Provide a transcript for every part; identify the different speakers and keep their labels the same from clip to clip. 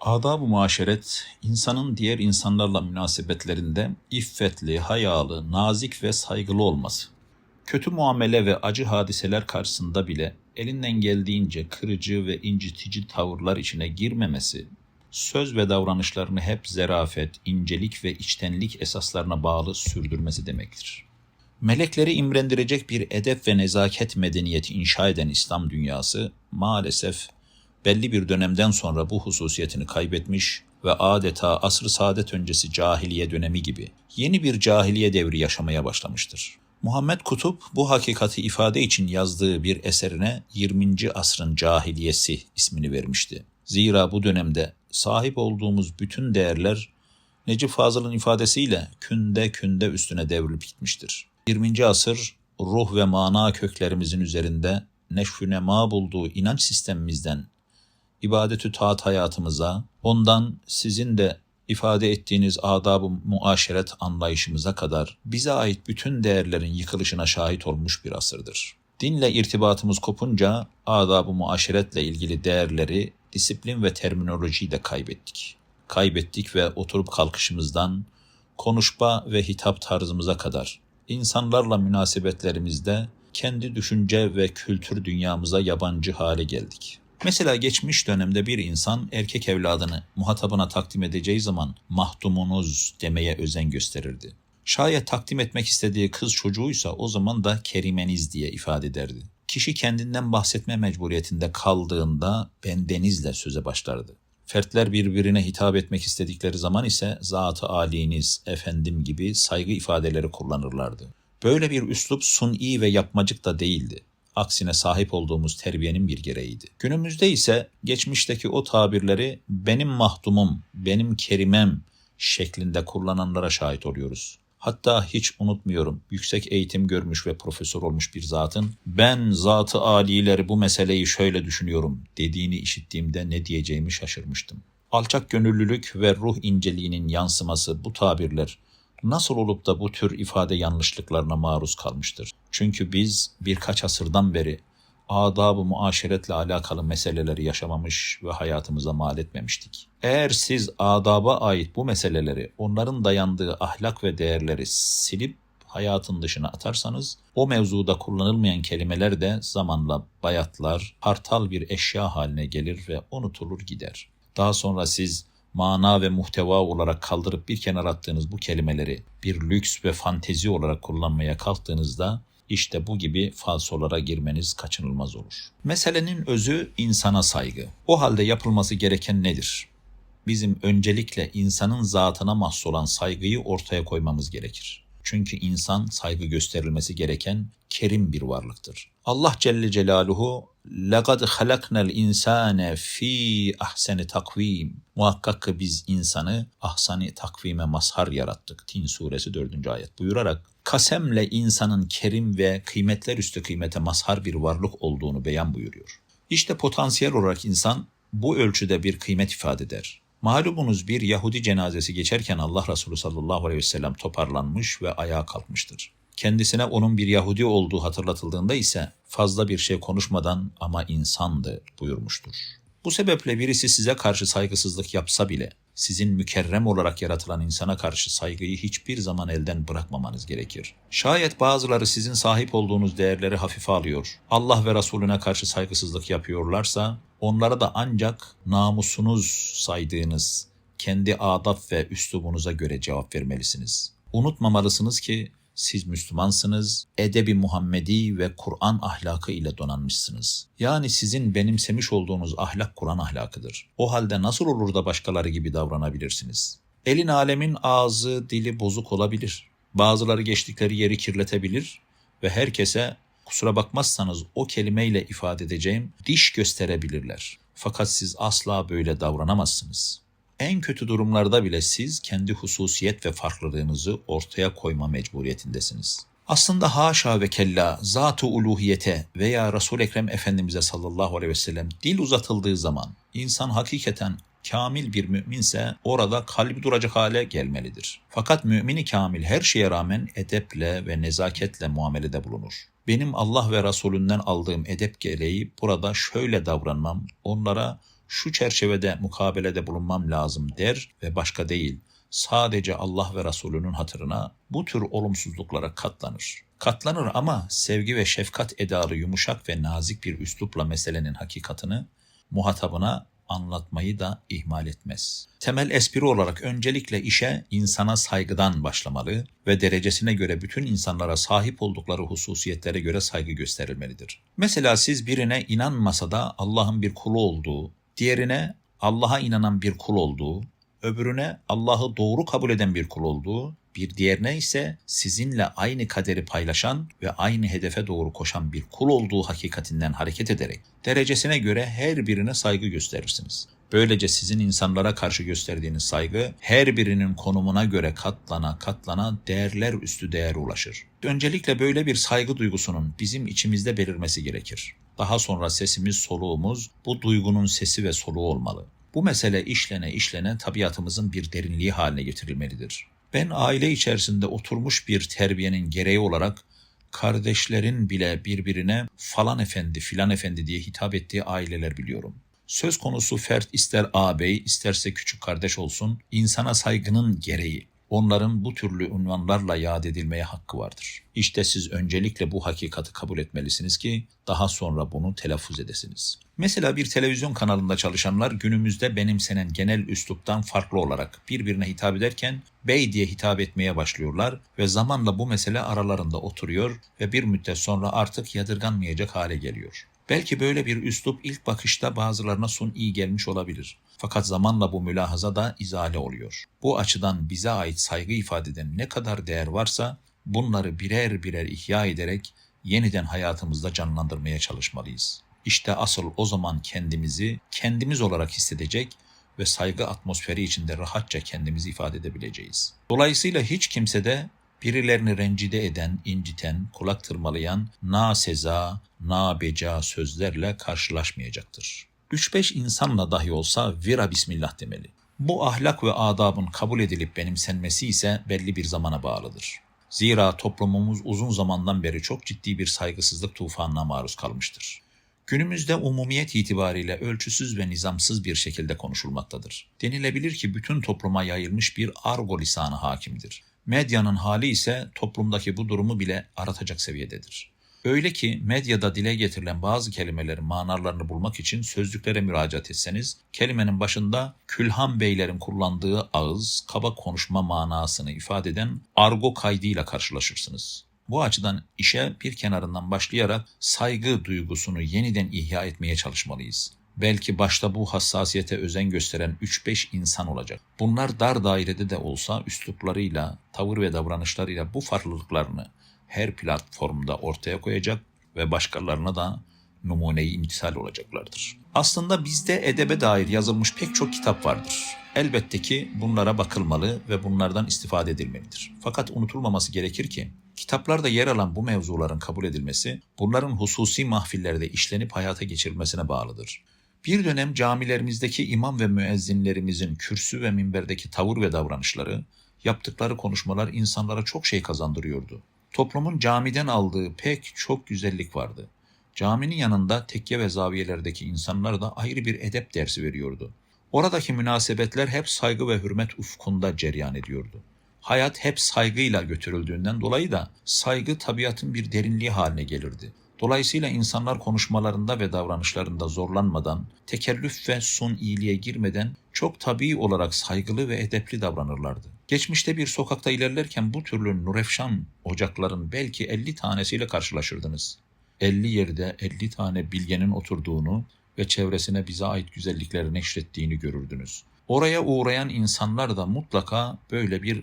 Speaker 1: Adab-ı muaşeret, insanın diğer insanlarla münasebetlerinde iffetli, hayalı, nazik ve saygılı olması. Kötü muamele ve acı hadiseler karşısında bile elinden geldiğince kırıcı ve incitici tavırlar içine girmemesi, söz ve davranışlarını hep zerafet, incelik ve içtenlik esaslarına bağlı sürdürmesi demektir. Melekleri imrendirecek bir edep ve nezaket medeniyeti inşa eden İslam dünyası maalesef belli bir dönemden sonra bu hususiyetini kaybetmiş ve adeta asr-ı saadet öncesi cahiliye dönemi gibi yeni bir cahiliye devri yaşamaya başlamıştır. Muhammed Kutup bu hakikati ifade için yazdığı bir eserine 20. asrın cahiliyesi ismini vermişti. Zira bu dönemde sahip olduğumuz bütün değerler Necip Fazıl'ın ifadesiyle künde künde üstüne devrilip gitmiştir. 20. asır ruh ve mana köklerimizin üzerinde neşfü nema bulduğu inanç sistemimizden ibadetü taat hayatımıza, ondan sizin de ifade ettiğiniz adab-ı muaşeret anlayışımıza kadar bize ait bütün değerlerin yıkılışına şahit olmuş bir asırdır. Dinle irtibatımız kopunca adab-ı muaşeretle ilgili değerleri, disiplin ve terminolojiyi de kaybettik. Kaybettik ve oturup kalkışımızdan konuşma ve hitap tarzımıza kadar insanlarla münasebetlerimizde kendi düşünce ve kültür dünyamıza yabancı hale geldik. Mesela geçmiş dönemde bir insan erkek evladını muhatabına takdim edeceği zaman mahdumunuz demeye özen gösterirdi. Şayet takdim etmek istediği kız çocuğuysa o zaman da kerimeniz diye ifade ederdi. Kişi kendinden bahsetme mecburiyetinde kaldığında bendenizle söze başlardı. Fertler birbirine hitap etmek istedikleri zaman ise zatı aliniz, efendim gibi saygı ifadeleri kullanırlardı. Böyle bir üslup suni ve yapmacık da değildi. Aksine sahip olduğumuz terbiyenin bir gereğiydi. Günümüzde ise geçmişteki o tabirleri benim mahdumum, benim kerimem şeklinde kullananlara şahit oluyoruz. Hatta hiç unutmuyorum yüksek eğitim görmüş ve profesör olmuş bir zatın ben zatı alileri bu meseleyi şöyle düşünüyorum dediğini işittiğimde ne diyeceğimi şaşırmıştım. Alçak gönüllülük ve ruh inceliğinin yansıması bu tabirler nasıl olup da bu tür ifade yanlışlıklarına maruz kalmıştır? Çünkü biz birkaç asırdan beri adab-ı muaşeretle alakalı meseleleri yaşamamış ve hayatımıza mal etmemiştik. Eğer siz adaba ait bu meseleleri, onların dayandığı ahlak ve değerleri silip hayatın dışına atarsanız, o mevzuda kullanılmayan kelimeler de zamanla bayatlar, hartal bir eşya haline gelir ve unutulur gider. Daha sonra siz mana ve muhteva olarak kaldırıp bir kenara attığınız bu kelimeleri bir lüks ve fantezi olarak kullanmaya kalktığınızda işte bu gibi falsolara girmeniz kaçınılmaz olur. Meselenin özü insana saygı. O halde yapılması gereken nedir? Bizim öncelikle insanın zatına mahsus olan saygıyı ortaya koymamız gerekir. Çünkü insan saygı gösterilmesi gereken kerim bir varlıktır. Allah Celle Celaluhu لَقَدْ خَلَقْنَا الْاِنْسَانَ ف۪ي ahseni takvim. Muhakkak ki biz insanı ahsani takvime mazhar yarattık. Tin suresi 4. ayet buyurarak kasemle insanın kerim ve kıymetler üstü kıymete mazhar bir varlık olduğunu beyan buyuruyor. İşte potansiyel olarak insan bu ölçüde bir kıymet ifade eder. Malumunuz bir Yahudi cenazesi geçerken Allah Resulü sallallahu aleyhi ve sellem toparlanmış ve ayağa kalkmıştır. Kendisine onun bir Yahudi olduğu hatırlatıldığında ise fazla bir şey konuşmadan ama insandı buyurmuştur. Bu sebeple birisi size karşı saygısızlık yapsa bile sizin mükerrem olarak yaratılan insana karşı saygıyı hiçbir zaman elden bırakmamanız gerekir. Şayet bazıları sizin sahip olduğunuz değerleri hafife alıyor, Allah ve Resulüne karşı saygısızlık yapıyorlarsa, onlara da ancak namusunuz saydığınız kendi adab ve üslubunuza göre cevap vermelisiniz. Unutmamalısınız ki siz Müslümansınız, edebi Muhammedi ve Kur'an ahlakı ile donanmışsınız. Yani sizin benimsemiş olduğunuz ahlak Kur'an ahlakıdır. O halde nasıl olur da başkaları gibi davranabilirsiniz? Elin alemin ağzı, dili bozuk olabilir. Bazıları geçtikleri yeri kirletebilir ve herkese kusura bakmazsanız o kelimeyle ifade edeceğim diş gösterebilirler. Fakat siz asla böyle davranamazsınız. En kötü durumlarda bile siz kendi hususiyet ve farklılığınızı ortaya koyma mecburiyetindesiniz. Aslında haşa ve kella zat-ı uluhiyete veya Resul Ekrem Efendimize sallallahu aleyhi ve sellem dil uzatıldığı zaman insan hakikaten kamil bir müminse orada kalbi duracak hale gelmelidir. Fakat mümini kamil her şeye rağmen edeple ve nezaketle muamelede bulunur. Benim Allah ve Resulünden aldığım edep gereği burada şöyle davranmam, onlara şu çerçevede mukabelede bulunmam lazım der ve başka değil sadece Allah ve Resulünün hatırına bu tür olumsuzluklara katlanır. Katlanır ama sevgi ve şefkat edalı yumuşak ve nazik bir üslupla meselenin hakikatını muhatabına anlatmayı da ihmal etmez. Temel espri olarak öncelikle işe insana saygıdan başlamalı ve derecesine göre bütün insanlara sahip oldukları hususiyetlere göre saygı gösterilmelidir. Mesela siz birine inanmasa da Allah'ın bir kulu olduğu, diğerine Allah'a inanan bir kul olduğu, öbürüne Allah'ı doğru kabul eden bir kul olduğu, bir diğerine ise sizinle aynı kaderi paylaşan ve aynı hedefe doğru koşan bir kul olduğu hakikatinden hareket ederek derecesine göre her birine saygı gösterirsiniz. Böylece sizin insanlara karşı gösterdiğiniz saygı her birinin konumuna göre katlana katlana değerler üstü değere ulaşır. Öncelikle böyle bir saygı duygusunun bizim içimizde belirmesi gerekir. Daha sonra sesimiz, soluğumuz bu duygunun sesi ve soluğu olmalı. Bu mesele işlene işlene tabiatımızın bir derinliği haline getirilmelidir. Ben aile içerisinde oturmuş bir terbiyenin gereği olarak kardeşlerin bile birbirine falan efendi filan efendi diye hitap ettiği aileler biliyorum. Söz konusu fert ister ağabey isterse küçük kardeş olsun insana saygının gereği onların bu türlü unvanlarla yad edilmeye hakkı vardır. İşte siz öncelikle bu hakikati kabul etmelisiniz ki daha sonra bunu telaffuz edesiniz. Mesela bir televizyon kanalında çalışanlar günümüzde benimsenen genel üsluptan farklı olarak birbirine hitap ederken bey diye hitap etmeye başlıyorlar ve zamanla bu mesele aralarında oturuyor ve bir müddet sonra artık yadırganmayacak hale geliyor. Belki böyle bir üslup ilk bakışta bazılarına sun iyi gelmiş olabilir. Fakat zamanla bu mülahaza da izale oluyor. Bu açıdan bize ait saygı ifade eden ne kadar değer varsa bunları birer birer ihya ederek yeniden hayatımızda canlandırmaya çalışmalıyız. İşte asıl o zaman kendimizi kendimiz olarak hissedecek ve saygı atmosferi içinde rahatça kendimizi ifade edebileceğiz. Dolayısıyla hiç kimse de birilerini rencide eden, inciten, kulak tırmalayan, na seza, na beca sözlerle karşılaşmayacaktır. 3-5 insanla dahi olsa vira bismillah demeli. Bu ahlak ve adabın kabul edilip benimsenmesi ise belli bir zamana bağlıdır. Zira toplumumuz uzun zamandan beri çok ciddi bir saygısızlık tufanına maruz kalmıştır. Günümüzde umumiyet itibariyle ölçüsüz ve nizamsız bir şekilde konuşulmaktadır. Denilebilir ki bütün topluma yayılmış bir argo lisanı hakimdir. Medyanın hali ise toplumdaki bu durumu bile aratacak seviyededir. Öyle ki medyada dile getirilen bazı kelimelerin manalarını bulmak için sözlüklere müracaat etseniz, kelimenin başında Külhan Beylerin kullandığı ağız, kaba konuşma manasını ifade eden argo kaydıyla karşılaşırsınız. Bu açıdan işe bir kenarından başlayarak saygı duygusunu yeniden ihya etmeye çalışmalıyız. Belki başta bu hassasiyete özen gösteren 3-5 insan olacak. Bunlar dar dairede de olsa üsluplarıyla, tavır ve davranışlarıyla bu farklılıklarını her platformda ortaya koyacak ve başkalarına da numuneyi imtisal olacaklardır. Aslında bizde edebe dair yazılmış pek çok kitap vardır. Elbette ki bunlara bakılmalı ve bunlardan istifade edilmelidir. Fakat unutulmaması gerekir ki kitaplarda yer alan bu mevzuların kabul edilmesi bunların hususi mahfillerde işlenip hayata geçirilmesine bağlıdır. Bir dönem camilerimizdeki imam ve müezzinlerimizin kürsü ve minberdeki tavır ve davranışları, yaptıkları konuşmalar insanlara çok şey kazandırıyordu. Toplumun camiden aldığı pek çok güzellik vardı. Caminin yanında tekke ve zaviyelerdeki insanlar da ayrı bir edep dersi veriyordu. Oradaki münasebetler hep saygı ve hürmet ufkunda ceryan ediyordu. Hayat hep saygıyla götürüldüğünden dolayı da saygı tabiatın bir derinliği haline gelirdi. Dolayısıyla insanlar konuşmalarında ve davranışlarında zorlanmadan, tekellüf ve sun iyiliğe girmeden çok tabii olarak saygılı ve edepli davranırlardı. Geçmişte bir sokakta ilerlerken bu türlü nurefşan ocakların belki 50 tanesiyle karşılaşırdınız. 50 yerde 50 tane bilgenin oturduğunu ve çevresine bize ait güzellikleri neşrettiğini görürdünüz. Oraya uğrayan insanlar da mutlaka böyle bir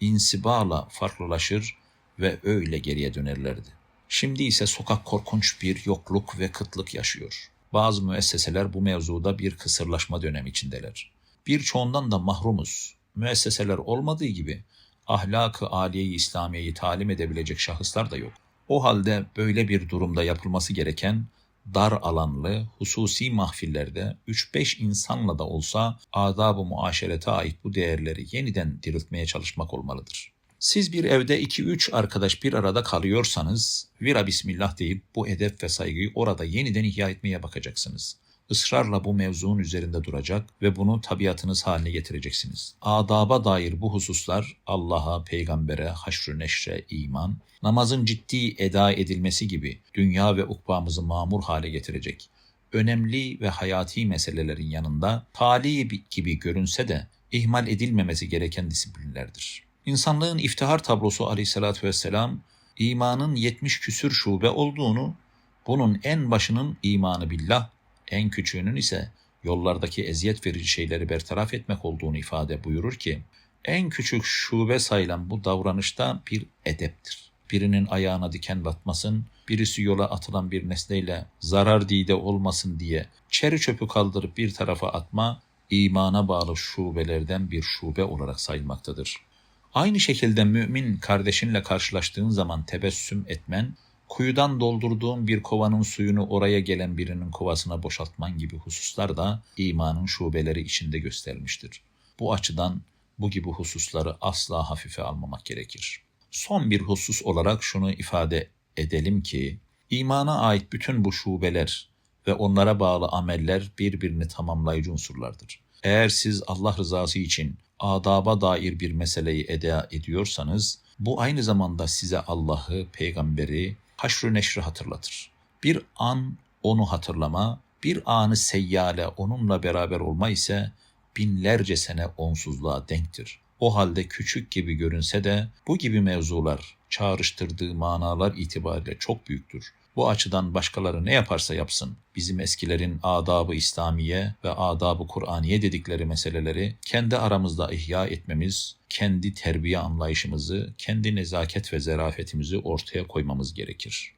Speaker 1: insibala farklılaşır ve öyle geriye dönerlerdi. Şimdi ise sokak korkunç bir yokluk ve kıtlık yaşıyor. Bazı müesseseler bu mevzuda bir kısırlaşma dönemi içindeler. Birçoğundan da mahrumuz. Müesseseler olmadığı gibi ahlakı aliyeyi İslamiye'yi talim edebilecek şahıslar da yok. O halde böyle bir durumda yapılması gereken dar alanlı, hususi mahfillerde 3-5 insanla da olsa adab-ı muaşerete ait bu değerleri yeniden diriltmeye çalışmak olmalıdır. Siz bir evde 2-3 arkadaş bir arada kalıyorsanız vira bismillah deyip bu edep ve saygıyı orada yeniden ihya etmeye bakacaksınız. ısrarla bu mevzuun üzerinde duracak ve bunu tabiatınız haline getireceksiniz. Adaba dair bu hususlar Allah'a, peygambere, haşr-ı neşre, iman, namazın ciddi eda edilmesi gibi dünya ve ukbamızı mamur hale getirecek. Önemli ve hayati meselelerin yanında tali gibi görünse de ihmal edilmemesi gereken disiplinlerdir. İnsanlığın iftihar tablosu aleyhissalatü vesselam imanın 70 küsür şube olduğunu, bunun en başının imanı billah, en küçüğünün ise yollardaki eziyet verici şeyleri bertaraf etmek olduğunu ifade buyurur ki, en küçük şube sayılan bu davranışta bir edeptir. Birinin ayağına diken batmasın, birisi yola atılan bir nesneyle zarar dide olmasın diye çeri çöpü kaldırıp bir tarafa atma, imana bağlı şubelerden bir şube olarak sayılmaktadır. Aynı şekilde mümin kardeşinle karşılaştığın zaman tebessüm etmen, kuyudan doldurduğun bir kovanın suyunu oraya gelen birinin kovasına boşaltman gibi hususlar da imanın şubeleri içinde göstermiştir. Bu açıdan bu gibi hususları asla hafife almamak gerekir. Son bir husus olarak şunu ifade edelim ki, imana ait bütün bu şubeler ve onlara bağlı ameller birbirini tamamlayıcı unsurlardır. Eğer siz Allah rızası için adaba dair bir meseleyi eda ediyorsanız, bu aynı zamanda size Allah'ı, peygamberi, haşr-ı neşri hatırlatır. Bir an onu hatırlama, bir anı seyyale onunla beraber olma ise binlerce sene onsuzluğa denktir. O halde küçük gibi görünse de bu gibi mevzular çağrıştırdığı manalar itibariyle çok büyüktür. Bu açıdan başkaları ne yaparsa yapsın, bizim eskilerin adabı İslamiye ve adabı Kur'aniye dedikleri meseleleri kendi aramızda ihya etmemiz, kendi terbiye anlayışımızı, kendi nezaket ve zerafetimizi ortaya koymamız gerekir.